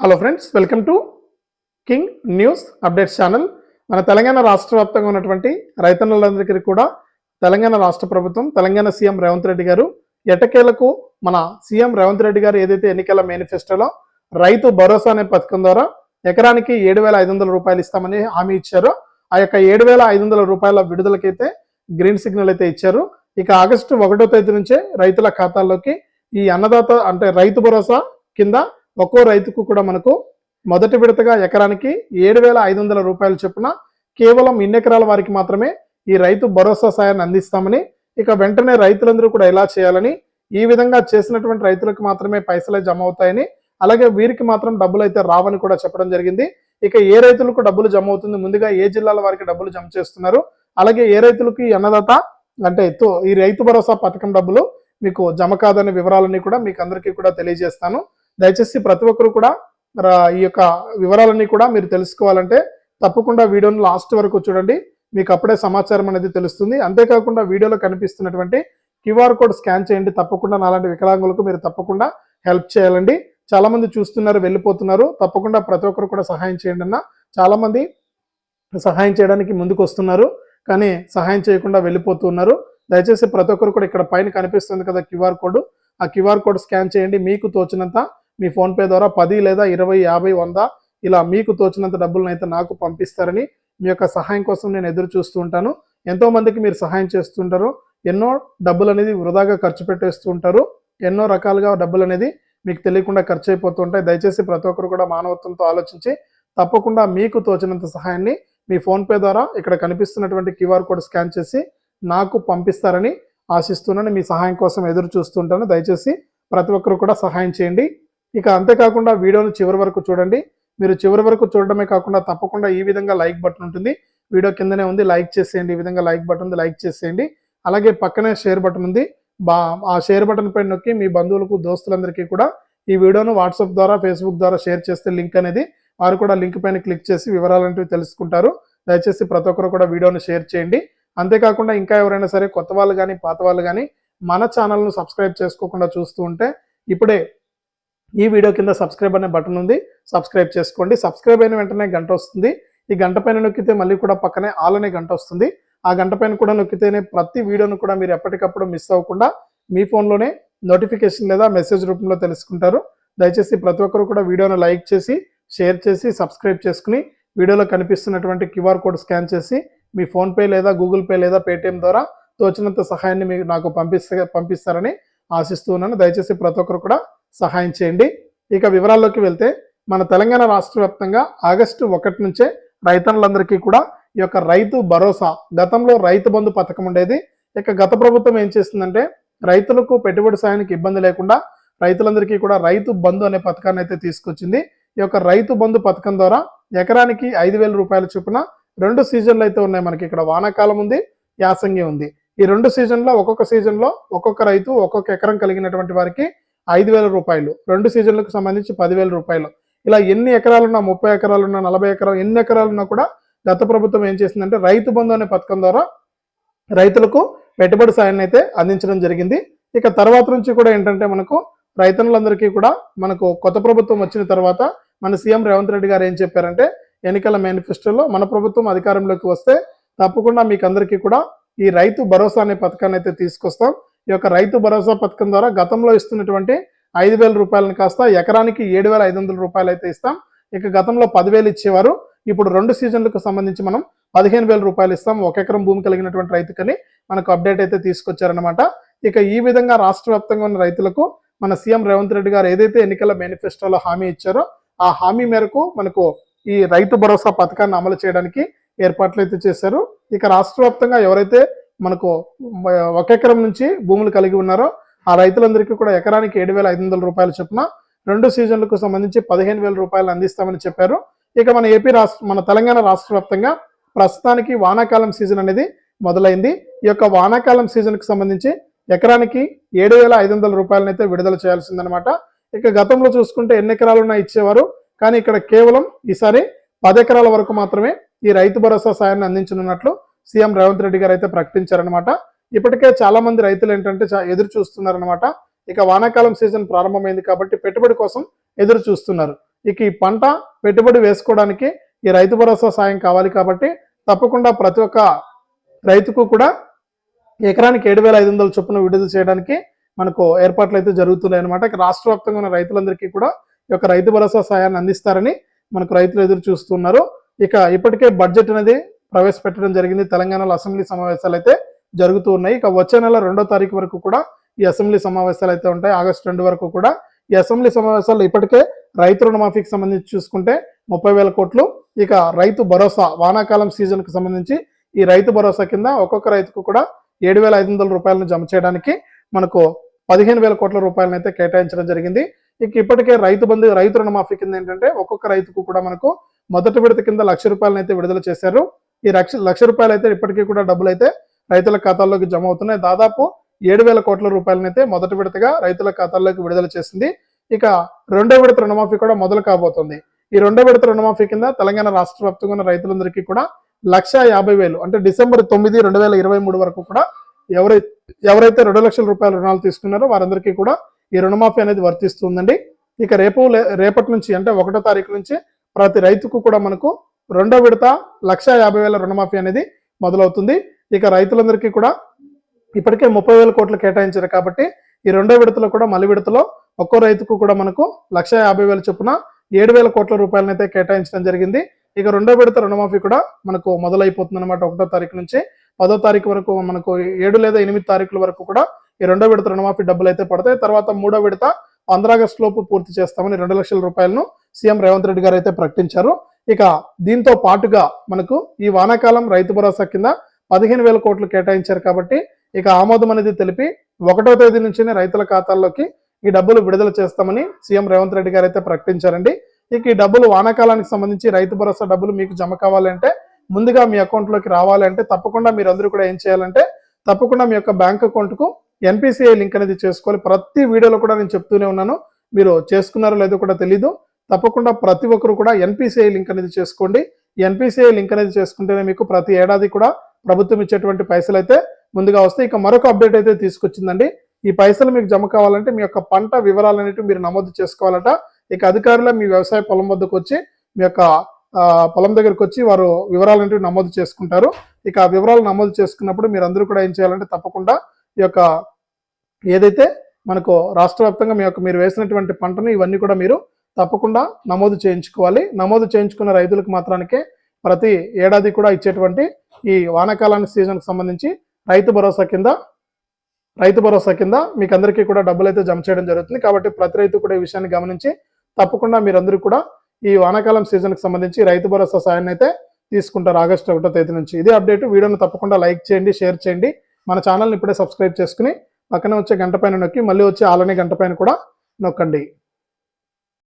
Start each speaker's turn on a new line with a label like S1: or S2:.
S1: Hello friends welcome to king news updates channel మన తెలంగాణ రాష్ట్ర వ్యాప్తంగా ఉన్నటువంటి రైతన్నులందరికీ కూడా తెలంగాణ రాష్ట్ర ప్రభుత్వం తెలంగాణ సీఎం రేవంత్ రెడ్డి గారు ఎటకేలకు మన సీఎం రేవంత్ రెడ్డి గారు ఏదైతే ఎన్నికల మేనిఫెస్టోలో రైతు భరోసా అనే పథకం ద్వారా ఎకరానికి ఏడు వేల ఐదు వందల రూపాయలు ఇస్తామని హామీ ఇచ్చారో ఆ యొక్క ఏడు వేల ఐదు వందల రూపాయల విడుదలకైతే గ్రీన్ సిగ్నల్ అయితే ఇచ్చారు. ఇక ఆగస్టు ఒకటో తేదీ నుంచే రైతుల ఖాతాల్లోకి ఈ అన్నదాత అంటే రైతు భరోసా కింద ఒక్కో రైతుకు కూడా మనకు మొదటి విడతగా ఎకరానికి ఏడు వేల ఐదు వందల రూపాయలు చొప్పున కేవలం ఇన్ని ఎకరాల వారికి మాత్రమే ఈ రైతు భరోసా సాయాన్ని అందిస్తామని ఇక వెంటనే రైతులందరూ కూడా ఎలా చేయాలని ఈ విధంగా చేసినటువంటి రైతులకు మాత్రమే పైసలే జమ అవుతాయని అలాగే వీరికి మాత్రం డబ్బులు అయితే రావని కూడా చెప్పడం జరిగింది. ఇక ఏ రైతులకు డబ్బులు జమ అవుతుంది? ముందుగా ఏ జిల్లాల వారికి డబ్బులు జమ చేస్తున్నారు? అలాగే ఏ రైతులకు ఈ అన్నదాత అంటే తో- ఈ రైతు భరోసా పథకం డబ్బులు మీకు జమ కాదనే వివరాలన్నీ కూడా మీకు అందరికీ కూడా తెలియజేస్తాను. దయచేసి ప్రతి ఒక్కరు కూడా ఈ యొక్క వివరాలన్నీ కూడా మీరు తెలుసుకోవాలంటే తప్పకుండా వీడియోను లాస్ట్ వరకు చూడండి. మీకు అప్పుడే సమాచారం అనేది తెలుస్తుంది. అంతేకాకుండా వీడియోలో కనిపిస్తున్నటువంటి క్యూఆర్ కోడ్ స్కాన్ చేయండి. తప్పకుండా నాలాంటి వికలాంగులకు మీరు తప్పకుండా హెల్ప్ చేయాలండి. చాలా మంది చూస్తున్నారు వెళ్ళిపోతున్నారు. తప్పకుండా ప్రతి ఒక్కరు కూడా సహాయం చేయండి అన్న. చాలా మంది సహాయం చేయడానికి ముందుకు వస్తున్నారు కానీ సహాయం చేయకుండా వెళ్ళిపోతున్నారు. దయచేసి ప్రతి ఒక్కరు కూడా ఇక్కడ పైన కనిపిస్తుంది కదా క్యూఆర్ కోడ్. ఆ క్యూఆర్ కోడ్ స్కాన్ చేయండి. మీకు తోచినంత మీ ఫోన్పే ద్వారా పది లేదా ఇరవై యాభై వంద ఇలా మీకు తోచినంత డబ్బులను అయితే నాకు పంపిస్తారని మీ యొక్క సహాయం కోసం నేను ఎదురు చూస్తూ ఉంటాను. ఎంతో మందికి మీరు సహాయం చేస్తుంటారు ఎన్నో డబ్బులు అనేది వృధాగా ఖర్చు పెట్టేస్తూ ఉంటారు. ఎన్నో రకాలుగా డబ్బులు అనేది మీకు తెలియకుండా ఖర్చు అయిపోతూ ఉంటాయి. దయచేసి ప్రతి ఒక్కరు కూడా మానవత్వంతో ఆలోచించి తప్పకుండా మీకు తోచినంత సహాయాన్ని మీ ఫోన్పే ద్వారా ఇక్కడ కనిపిస్తున్నటువంటి క్యూఆర్ కోడ్ స్కాన్ చేసి నాకు పంపిస్తారని ఆశిస్తున్నాను. మీ సహాయం కోసం ఎదురు చూస్తుంటాను దయచేసి ప్రతి ఒక్కరు కూడా సహాయం చేయండి. ఇక అంతేకాకుండా వీడియోను చివరి వరకు చూడండి. మీరు చివరి వరకు చూడడమే కాకుండా తప్పకుండా ఈ విధంగా లైక్ బటన్ ఉంటుంది. వీడియో కిందనే ఉంది. లైక్ చేసేయండి. ఈ విధంగా లైక్ బటన్ ఉంది. లైక్ చేసేయండి. అలాగే పక్కనే షేర్ బటన్ ఉంది. బా ఆ షేర్ బటన్ పైన నొక్కి మీ బంధువులకు దోస్తులందరికీ కూడా ఈ వీడియోను వాట్సాప్ ద్వారా ఫేస్బుక్ ద్వారా షేర్ చేస్తే లింక్ అనేది వారు కూడా లింక్ పైన క్లిక్ చేసి వివరాలంటివి తెలుసుకుంటారు. దయచేసి ప్రతి ఒక్కరు కూడా వీడియోను షేర్ చేయండి. అంతేకాకుండా ఇంకా ఎవరైనా సరే కొత్త వాళ్ళు కానీ పాత వాళ్ళు కానీ మన ఛానల్ను సబ్స్క్రైబ్ చేసుకోకుండా చూస్తూ ఉంటే ఇప్పుడే ఈ వీడియో కింద సబ్స్క్రైబ్ అనే బటన్ ఉంది. సబ్స్క్రైబ్ చేసుకోండి. సబ్స్క్రైబ్ అయిన వెంటనే గంట వస్తుంది. ఈ గంట పైన నొక్కితే మళ్ళీ కూడా పక్కనే ఆల్ అనే గంట వస్తుంది. ఆ గంట పైన కూడా నొక్కితేనే ప్రతి వీడియోను కూడా మీరు ఎప్పటికప్పుడు మిస్ అవ్వకుండా మీ ఫోన్లోనే నోటిఫికేషన్ లేదా మెసేజ్ రూపంలో తెలుసుకుంటారు. దయచేసి ప్రతి ఒక్కరు కూడా వీడియోను లైక్ చేసి షేర్ చేసి సబ్స్క్రైబ్ చేసుకుని వీడియోలో కనిపిస్తున్నటువంటి క్యూఆర్ కోడ్ స్కాన్ చేసి మీ ఫోన్పే లేదా గూగుల్ పే లేదా పేటిఎం ద్వారా తోచినంత సహాయాన్ని మీకు నాకు పంపిస్తే పంపిస్తారని ఆశిస్తూ ఉన్నాను. దయచేసి ప్రతి ఒక్కరు కూడా సహాయం చేయండి. ఇక వివరాల్లోకి వెళ్తే మన తెలంగాణ రాష్ట్ర వ్యాప్తంగా ఆగస్టు ఒకటి నుంచే రైతన్నులందరికీ కూడా ఈ యొక్క రైతు భరోసా గతంలో రైతు బంధు పథకం ఉండేది. ఇక గత ప్రభుత్వం ఏం చేస్తుందంటే రైతులకు పెట్టుబడి సాయానికి ఇబ్బంది లేకుండా రైతులందరికీ కూడా రైతు బంధు అనే పథకాన్ని అయితే తీసుకొచ్చింది. ఈ యొక్క రైతు బంధు పథకం ద్వారా ఎకరానికి ఐదు వేల రూపాయల చొప్పున రెండు సీజన్లు అయితే ఉన్నాయి మనకి. ఇక్కడ వానాకాలం ఉంది యాసంగి ఉంది. ఈ రెండు సీజన్లో ఒక్కొక్క సీజన్లో ఒక్కొక్క రైతు ఒక్కొక్క ఎకరం కలిగినటువంటి వారికి ఐదు వేల రూపాయలు. రెండు సీజన్లకు సంబంధించి పదివేల రూపాయలు. ఇలా ఎన్ని ఎకరాలున్నా ముప్పై ఎకరాలున్నా నలభై ఎకరాలు ఎన్ని ఎకరాలున్నా కూడా గత ప్రభుత్వం ఏం చేసిందంటే రైతు బంధు అనే పథకం ద్వారా రైతులకు పెట్టుబడి సాయాన్ని అయితే అందించడం జరిగింది. ఇక తర్వాత నుంచి కూడా ఏంటంటే మనకు రైతన్నులందరికీ కూడా మనకు కొత్త ప్రభుత్వం వచ్చిన తర్వాత మన సీఎం రేవంత్ రెడ్డి గారు ఏం చెప్పారంటే ఎన్నికల మేనిఫెస్టోలో మన ప్రభుత్వం అధికారంలోకి వస్తే తప్పకుండా మీకు అందరికీ కూడా ఈ రైతు భరోసా అనే పథకాన్ని అయితే తీసుకొస్తాం. ఈ యొక్క రైతు భరోసా పథకం ద్వారా గతంలో ఇస్తున్నటువంటి ఐదు వేల రూపాయలను కాస్త ఎకరానికి ఏడు వేల ఐదు వందల రూపాయలు అయితే ఇస్తాం. ఇక గతంలో పదివేలు ఇచ్చేవారు. ఇప్పుడు రెండు సీజన్లకు సంబంధించి మనం పదిహేను వేల రూపాయలు ఇస్తాం. ఒక ఎకరం భూమి కలిగినటువంటి రైతుకని మనకు అప్డేట్ అయితే తీసుకొచ్చారనమాట ఇక ఈ విధంగా రాష్ట్ర వ్యాప్తంగా ఉన్న రైతులకు మన సీఎం రేవంత్ రెడ్డి గారు ఏదైతే ఎన్నికల మేనిఫెస్టోలో హామీ ఇచ్చారో ఆ హామీ మేరకు మనకు ఈ రైతు భరోసా పథకాన్ని అమలు చేయడానికి ఏర్పాట్లు అయితే చేశారు. ఇక రాష్ట్ర ఎవరైతే మనకు ఒక ఎకరం నుంచి భూములు కలిగి ఉన్నారో ఆ రైతులందరికీ కూడా ఎకరానికి ఏడు వేల ఐదు వందల రూపాయలు చొప్పున రెండు సీజన్లకు సంబంధించి పదిహేను వేల రూపాయలు అందిస్తామని చెప్పారు. ఇక మన ఏపీ రాష్ట్ర మన తెలంగాణ రాష్ట్ర వ్యాప్తంగా ప్రస్తుతానికి వానాకాలం సీజన్ అనేది మొదలైంది. ఈ యొక్క వానాకాలం సీజన్కి సంబంధించి ఎకరానికి ఏడు వేల ఐదు వందల రూపాయలను అయితే విడుదల చేయాల్సిందనమాట ఇక గతంలో చూసుకుంటే ఎన్ని ఎకరాలున్నా ఇచ్చేవారు. కానీ ఇక్కడ కేవలం ఈసారి పది ఎకరాల వరకు మాత్రమే ఈ రైతు భరోసా సాయాన్ని అందించనున్నట్లు సీఎం రేవంత్ రెడ్డి గారు అయితే ప్రకటించారనమాట ఇప్పటికే చాలా మంది రైతులు ఏంటంటే చా- ఎదురు చూస్తున్నారనమాట ఇక వానాకాలం సీజన్ ప్రారంభమైంది కాబట్టి పెట్టుబడి కోసం ఎదురు చూస్తున్నారు. ఇక ఈ పంట పెట్టుబడి వేసుకోవడానికి ఈ రైతు భరోసా సాయం కావాలి కాబట్టి తప్పకుండా ప్రతి ఒక్క రైతుకు కూడా ఎకరానికి ఏడు వేల ఐదు వందల చొప్పున విడుదల చేయడానికి మనకు ఏర్పాట్లు అయితే జరుగుతున్నాయి అనమాట రాష్ట్ర వ్యాప్తంగా ఉన్న రైతులందరికీ కూడా ఈ యొక్క రైతు భరోసా సాయాన్ని అందిస్తారని మనకు రైతులు ఎదురు చూస్తున్నారు. ఇక ఇప్పటికే బడ్జెట్ అనేది ప్రవేశపెట్టడం జరిగింది. తెలంగాణలో అసెంబ్లీ సమావేశాలు అయితే జరుగుతూ ఉన్నాయి. ఇక వచ్చే నెల రెండో తారీఖు వరకు కూడా ఈ అసెంబ్లీ సమావేశాలు అయితే ఉంటాయి. ఆగస్టు రెండు వరకు కూడా ఈ అసెంబ్లీ సమావేశాల్లో ఇప్పటికే రైతు రుణమాఫీకి సంబంధించి చూసుకుంటే ముప్పై వేల కోట్లు. ఇక రైతు భరోసా వానాకాలం సీజన్కు సంబంధించి ఈ రైతు భరోసా కింద ఒక్కొక్క రైతుకు కూడా ఏడు వేల ఐదు వందల రూపాయలను జమ చేయడానికి మనకు పదిహేను వేల కోట్ల రూపాయలను అయితే కేటాయించడం జరిగింది. ఇక ఇప్పటికే రైతు బంధు రైతు రుణమాఫీ కింద ఏంటంటే ఒక్కొక్క రైతుకు కూడా మనకు మొదటి విడత కింద లక్ష రూపాయలను అయితే విడుదల చేశారు. ఈ లక్ష లక్ష రూపాయలు అయితే ఇప్పటికీ కూడా డబ్బులు అయితే రైతుల ఖాతాల్లోకి జమ అవుతున్నాయి. దాదాపు ఏడు వేల కోట్ల రూపాయలనైతే మొదటి విడతగా రైతుల ఖాతాల్లోకి విడుదల చేసింది. ఇక రెండో విడత రుణమాఫీ కూడా మొదలు కాబోతుంది. ఈ రెండో విడత రుణమాఫీ కింద తెలంగాణ రాష్ట్ర వ్యాప్తంగా ఉన్న రైతులందరికీ కూడా లక్ష యాభై వేలు అంటే డిసెంబర్ తొమ్మిది రెండు వేల ఇరవై మూడు వరకు కూడా ఎవరై ఎవరైతే రెండు లక్షల రూపాయల రుణాలు తీసుకున్నారో వారందరికీ కూడా ఈ రుణమాఫీ అనేది వర్తిస్తుందండి. ఇక రేపు రేపటి నుంచి అంటే ఒకటో తారీఖు నుంచి ప్రతి రైతుకు కూడా మనకు రెండో విడత లక్ష యాభై వేల రుణమాఫీ అనేది మొదలవుతుంది. ఇక రైతులందరికీ కూడా ఇప్పటికే ముప్పై వేల కోట్లు కేటాయించారు కాబట్టి ఈ రెండో విడతలో కూడా మలి విడతలో ఒక్కో రైతుకు కూడా మనకు లక్ష యాభై వేల చొప్పున ఏడు వేల కోట్ల రూపాయలనైతే కేటాయించడం జరిగింది. ఇక రెండో విడత రుణమాఫీ కూడా మనకు మొదలైపోతుంది అనమాట ఒకటో తారీఖు నుంచి. పదో తారీఖు వరకు మనకు ఏడు లేదా ఎనిమిది తారీఖుల వరకు కూడా ఈ రెండో విడత రుణమాఫీ డబ్బులు అయితే పడతాయి. తర్వాత మూడో విడత పంద్ర లోపు పూర్తి చేస్తామని రెండు లక్షల రూపాయలను సీఎం రేవంత్ రెడ్డి గారు అయితే ప్రకటించారు. ఇక దీంతో పాటుగా మనకు ఈ వానాకాలం రైతు భరోసా కింద పదిహేను వేల కోట్లు కేటాయించారు కాబట్టి ఇక ఆమోదం అనేది తెలిపి ఒకటో తేదీ నుంచినే రైతుల ఖాతాల్లోకి ఈ డబ్బులు విడుదల చేస్తామని సీఎం రేవంత్ రెడ్డి గారు అయితే ప్రకటించారండి. ఇక ఈ డబ్బులు వానాకాలానికి సంబంధించి రైతు భరోసా డబ్బులు మీకు జమ కావాలంటే ముందుగా మీ అకౌంట్లోకి రావాలంటే తప్పకుండా మీరు అందరూ కూడా ఏం చేయాలంటే తప్పకుండా మీ యొక్క బ్యాంక్ అకౌంట్కు ఎన్పిసిఐ లింక్ అనేది చేసుకోవాలి. ప్రతి వీడియోలో కూడా నేను చెప్తూనే ఉన్నాను. మీరు చేసుకున్నారో లేదో కూడా తెలీదు. తప్పకుండా ప్రతి ఒక్కరు కూడా ఎన్పిసిఐ లింక్ అనేది చేసుకోండి. ఎన్పిసిఐ లింక్ అనేది చేసుకుంటేనే మీకు ప్రతి ఏడాది కూడా ప్రభుత్వం ఇచ్చేటువంటి పైసలు అయితే ముందుగా వస్తాయి. ఇక మరొక అప్డేట్ అయితే తీసుకొచ్చిందండి. ఈ పైసలు మీకు జమ కావాలంటే మీ యొక్క పంట వివరాలు అనేవి మీరు నమోదు చేసుకోవాలట. ఇక అధికారులు మీ వ్యవసాయ పొలం వద్దకు వచ్చి మీ యొక్క పొలం దగ్గరకు వచ్చి వారు వివరాలు అనేవి నమోదు చేసుకుంటారు. ఇక ఆ వివరాలు నమోదు చేసుకున్నప్పుడు మీరు అందరూ కూడా ఏం చేయాలంటే తప్పకుండా ఈ యొక్క ఏదైతే మనకు రాష్ట్ర వ్యాప్తంగా మీ యొక్క మీరు వేసినటువంటి పంటను ఇవన్నీ కూడా మీరు తప్పకుండా నమోదు చేయించుకోవాలి. నమోదు చేయించుకున్న రైతులకు మాత్రానికే ప్రతి ఏడాది కూడా ఇచ్చేటువంటి ఈ వానాకాలానికి సీజన్కి సంబంధించి రైతు భరోసా కింద రైతు భరోసా కింద మీకు అందరికీ కూడా డబ్బులు అయితే జమ చేయడం జరుగుతుంది. కాబట్టి ప్రతి రైతు కూడా ఈ విషయాన్ని గమనించి తప్పకుండా మీరందరూ కూడా ఈ వానాకాలం సీజన్కి సంబంధించి రైతు భరోసా సాయాన్ని అయితే తీసుకుంటారు ఆగస్టు ఒకటో తేదీ నుంచి. ఇదే అప్డేట్. వీడియోను తప్పకుండా లైక్ చేయండి షేర్ చేయండి. మన ఛానల్ని ఇప్పుడే సబ్స్క్రైబ్ చేసుకుని పక్కన వచ్చే గంట పైన నొక్కి మళ్ళీ వచ్చే ఆలనే గంట పైన కూడా నొక్కండి.